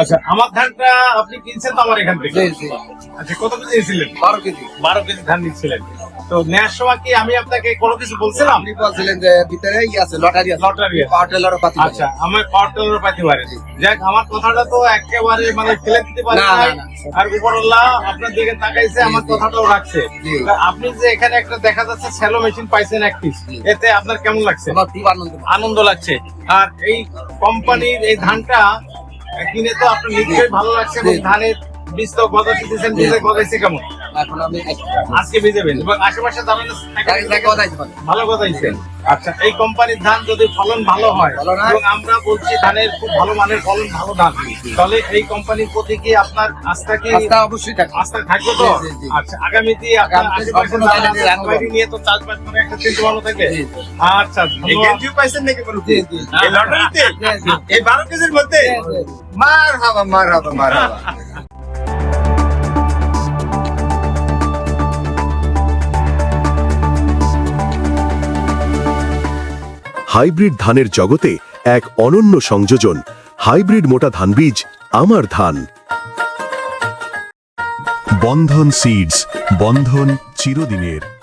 আচ্ছা আমার ধানটা আপনি কিনছেন তো আমার এখান থেকে? আচ্ছা কত কেজি নিয়েছিলেন? বারো কেজি। বারো কেজি ধান নিচ্ছিলেন তো নেওয়ার সময় কি আমি আপনাকে কোনো কিছু বলছিলাম? আপনি বলছিলেন যে ভিতরে ই আছে লটারি আছে। লটারি পাওয়ার টেলারও পাতি আচ্ছা আমার পাওয়ার পাইতে পারে যাক আমার কথাটা তো একেবারে মানে ফেলে দিতে পারে না। আর উপরওয়ালা আপনার দিকে তাকাইছে আমার কথাটাও রাখছে। আপনি যে এখানে একটা দেখা যাচ্ছে স্যালো মেশিন পাইছেন এক পিস এতে আপনার কেমন লাগছে? আমার খুব আনন্দ। আনন্দ লাগছে। আর এই কোম্পানির এই ধানটা কিনে তো আপনার নিশ্চয়ই ভালো লাগছে এবং ধানের বীজ তো গজাতে দিয়েছেন বীজে গজাইছে কেমন এখন আমি আজকে ভিজেবেন এবং আশেপাশে দাঁড়ানো তাকে তাকে বাধাইতে পারি ভালো গজাইছেন আচ্ছা এই কোম্পানির ধান যদি ফলন ভালো হয় এবং আমরা বলছি ধানের খুব ভালো মানের ফলন ভালো ধান তাহলে এই কোম্পানির প্রতি কি আপনার আস্থা কি? আস্থা অবশ্যই থাকে আস্থা থাকবে তো? জি, জি, জি। আচ্ছা আগামীতে আপনার আশেপাশে সম্পূর্ণ যারা জায়গাতে আছে, রাখব। সবাইকে নিয়ে তো চাষবাস করে একটা চিন্তা ভালো থাকবে? জি, জি। আচ্ছা গেঞ্জিও পাইছেন নাকি কোনো জি, জি। এই লটারিতে? জি, জি। এই বারো কেজির মধ্যে? জি। মার হাবা মার হাবা মার হাবা। হাইব্রিড ধানের জগতে এক অনন্য সংযোজন, হাইব্রিড মোটা ধান বীজ, আমার ধান। বন্ধন সিডস, বন্ধন চিরদিনের।